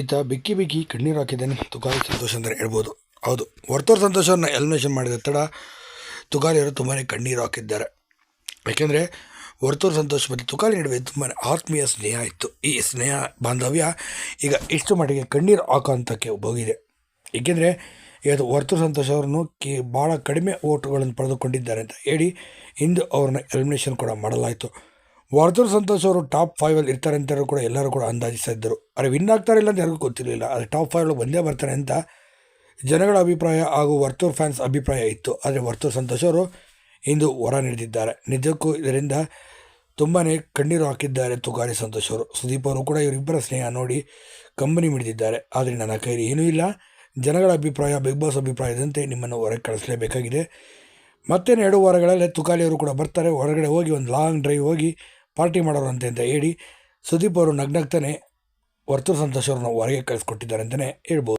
ಈತ ಬಿಕ್ಕಿ ಬಿಕ್ಕಿ ಕಣ್ಣೀರು ಹಾಕಿದ್ದಾನೆ ತುಗಾರಿ ಸಂತೋಷ ಅಂದರೆ ಹೇಳ್ಬೋದು. ಹೌದು, ವರ್ತೂರ್ ಸಂತೋಷವನ್ನು ಎಲಿಮಿನೇಷನ್ ಮಾಡಿದ ತಡ ತುಗಾರಿಯವರು ತುಂಬಾ ಕಣ್ಣೀರು ಹಾಕಿದ್ದಾರೆ. ಯಾಕೆಂದರೆ ವರ್ತೂರ್ ಸಂತೋಷ್ ಮತ್ತು ತುಕಾಲಿ ನಡುವೆ ತುಂಬಾ ಆತ್ಮೀಯ ಸ್ನೇಹ ಇತ್ತು. ಈ ಸ್ನೇಹ ಬಾಂಧವ್ಯ ಈಗ ಇಷ್ಟು ಮಟ್ಟಿಗೆ ಕಣ್ಣೀರು ಹಾಕೋ ಹಂತಕ್ಕೆ ಹೋಗಿದೆ ಏಕೆಂದರೆ ಇವತ್ತು ವರ್ತೂರ್ ಸಂತೋಷ ಅವರನ್ನು ಕಿ ಭಾಳ ಕಡಿಮೆ ಓಟುಗಳನ್ನು ಪಡೆದುಕೊಂಡಿದ್ದಾರೆ ಅಂತ ಹೇಳಿ ಇಂದು ಅವ್ರನ್ನ ಎಲಿಮಿನೇಷನ್ ಕೂಡ ಮಾಡಲಾಯಿತು. ವರ್ತೂರ್ ಸಂತೋಷ್ ಅವರು ಟಾಪ್ ಫೈವಲ್ಲಿ ಇರ್ತಾರೆ ಅಂತ ಕೂಡ ಎಲ್ಲರೂ ಕೂಡ ಅಂದಾಜಿಸ್ತಾ ಇದ್ದರು. ಆದರೆ ವಿನ್ ಆಗ್ತಾರೆ ಇಲ್ಲ ಅಂತ ಯಾರಿಗೂ ಗೊತ್ತಿರಲಿಲ್ಲ. ಆದರೆ ಟಾಪ್ ಫೈವ್ ಒಂದೇ ಬರ್ತಾರೆ ಅಂತ ಜನಗಳ ಅಭಿಪ್ರಾಯ ಹಾಗೂ ವರ್ತೂರ್ ಫ್ಯಾನ್ಸ್ ಅಭಿಪ್ರಾಯ ಇತ್ತು. ಆದರೆ ವರ್ತೂರ್ ಸಂತೋಷ್ ಅವರು ಇಂದು ಹೊರ ನಡೆದಿದ್ದಾರೆ. ನಿಜಕ್ಕೂ ಇದರಿಂದ ತುಂಬಾ ಕಣ್ಣೀರು ಹಾಕಿದ್ದಾರೆ ತುಕಾರಿ ಸಂತೋಷ್ ಅವರು. ಸುದೀಪ್ ಅವರು ಕೂಡ ಇವರಿಬ್ಬರ ಸ್ನೇಹ ನೋಡಿ ಕಂಬನಿ ಮಿಡಿದಿದ್ದಾರೆ. ಆದರೆ ನನ್ನ ಕೈಲಿ ಏನೂ ಇಲ್ಲ. ಜನಗಳ ಅಭಿಪ್ರಾಯ, ಬಿಗ್ ಬಾಸ್ ಅಭಿಪ್ರಾಯದಂತೆ ನಿಮ್ಮನ್ನು ಹೊರಗೆ ಕಳಿಸಲೇಬೇಕಾಗಿದೆ. ಮತ್ತೇನು ಎರಡು ವಾರಗಳಲ್ಲೇ ತುಕಾಲಿ ಅವರು ಕೂಡ ಬರ್ತಾರೆ. ಹೊರಗಡೆ ಹೋಗಿ ಒಂದು ಲಾಂಗ್ ಡ್ರೈವ್ ಹೋಗಿ ಪಾರ್ಟಿ ಮಾಡೋರಂತೆ ಅಂತ ಹೇಳಿ ಸುದೀಪ್ ಅವರು ನಗ್ನಗ್ತಾನೆ ವರ್ತು ಸಂತೋಷ್ ಹೊರಗೆ ಕಳಿಸ್ಕೊಟ್ಟಿದ್ದಾರೆ ಅಂತಲೇ ಹೇಳ್ಬೋದು.